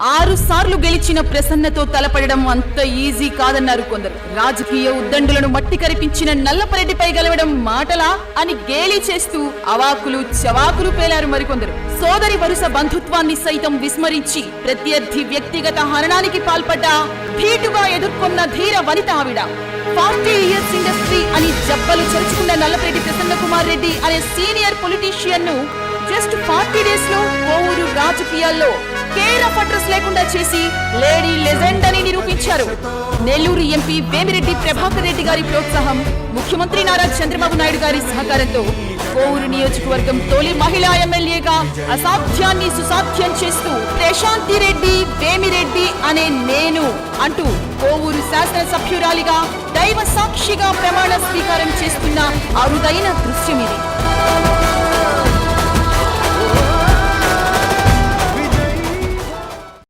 ఆరు సార్లు గెలిచిన ప్రసన్నతో తలపడడం అంత ఈజీ కాదన్నారు కొందరు. రాజకీయ ఉద్దండులను మట్టి కరిపించిన నల్లపరెడ్డిపై గెలవడం మాటలా అని గేలి చేస్తూ అవాకులు చవాకులు పేలారు మరికొందరు. సోదరి వరుస బంధుత్వాన్ని సైతం విస్మరించి ప్రత్యర్థి వ్యక్తిగత హరణానికి పాల్పడ్డ ధీటుగా ఎదుర్కొన్న ధీర వనిత ఆవిడ. ఫార్టీ ఇయర్స్ ఇండస్ట్రీ అని జబ్బలు చరుచుకున్న నల్లపరెడ్డి ప్రసన్న కుమార్ రెడ్డి అనే సీనియర్ పొలిటీషియన్ను జస్ట్ ఫార్టీ డేస్లో కోవూరు రాజకీయాల్లో కేర్ ఆఫ్ అడ్రస్ లేకుండా చేసి లేడీ లెజెండ్ అని నిరూపించారు. నెల్లూరు ఎంపీ వేమిరెడ్డి ప్రభాకర్ రెడ్డి గారి ప్రోత్సాహం ముఖ్యమంత్రి నారా చంద్రబాబు నాయుడు గారి సహకారంతో కోవూరు నియోజకవర్గం తొలి మహిళా ఎమ్మెల్యేగా అసాధ్యాన్ని సుసాధ్యం చేస్తూ ప్రశాంతి రెడ్డి వేమిరెడ్డి అనే నేను అంటూ కోవూరు శాసన సభ్యురాలిగా దైవ సాక్షిగా ప్రమాణ స్వీకారం చేస్తున్న అరుదైన దృశ్యం ఇది.